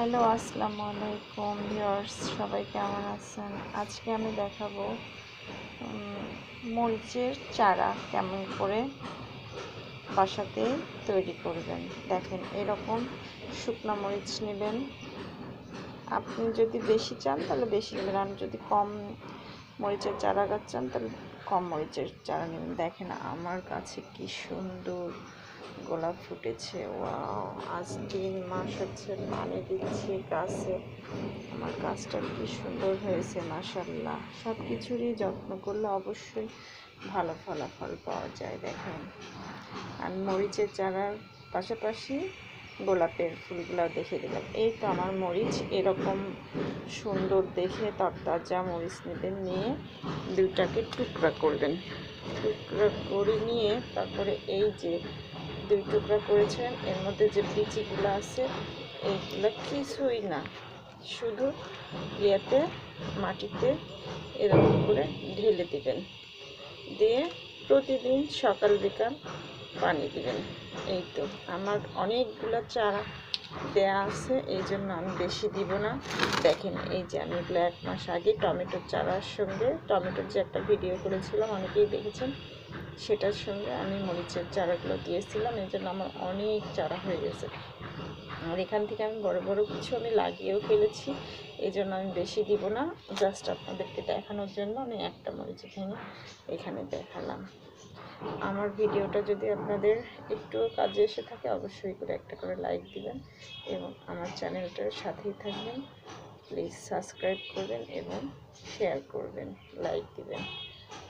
Hello, আসসালামু আলাইকুম viewers, সবাই কেমন আছেন? আজকে আমি দেখাবো মরিচের চারা কেমন করে বাসাতে তৈরি করবেন। দেখেন, এরকম শুকনো মরিচ নেবেন। আপনি যদি বেশি চান, তাহলে বেশি নেবেন। আর যদি কম মরিচের চারা গাছ চান, তাহলে কম মরিচের চারা নেবেন। দেখেন, আমার কাছে কি সুন্দর গোলাপ ফুটেছে, ওয়াও। আজ তিন মাস হচ্ছে পানি দিচ্ছি গাছে। আমার গাছটা কি সুন্দর হয়েছে মাসাল্লাহ সব কিছুরই যত্ন করলে অবশ্যই ভালো ফলাফল পাওয়া যায়, দেখেন। আর মরিচের চারার পাশাপাশি গোলাপের ফুলগুলো দেখে দিলাম। এই তো আমার মরিচ, এরকম সুন্দর দেখে তরতাজা মরিচ নেবেন, নিয়ে দুটাকে টুকরা করবেন। টুকরা করে নিয়ে তারপরে এই যে দুই টুকরা করেছেন। এর মধ্যে যে বিচিগুলো আছে এইগুলো কিছুই না। শুধু ইয়েতে, মাটিতে এরকম করে ঢেলে দিবেন। দিয়ে প্রতিদিন সকাল বিকাল পানি দিবেন। এই তো, আমার অনেকগুলো চারা দেয়া আছে, এই জন্য আমি বেশি দিব না। দেখেন, এই যে আমি এগুলো এক মাস আগে টমেটোর চারার সঙ্গে, টমেটোর যে একটা ভিডিও করেছিলাম, অনেকেই দেখেছেন। সেটার সঙ্গে আমি মরিচের চারাগুলো দিয়েছিলাম এই জন্য আমার অনেক চারা হয়ে গেছে। আর এখান থেকে আমি বড় বড় কিছু আমি লাগিয়েও ফেলেছি, এই জন্য আমি বেশি দিব না। জাস্ট আপনাদেরকে দেখানোর জন্য আমি একটা মরিচ ভেঙে এখানে দেখালাম। আমার ভিডিওটা যদি আপনাদের একটু কাজে এসে থাকে, অবশ্যই করে একটা করে লাইক দিবেন এবং আমার চ্যানেলটার সাথেই থাকবেন। প্লিজ সাবস্ক্রাইব করবেন এবং শেয়ার করবেন লাইক দিবেন।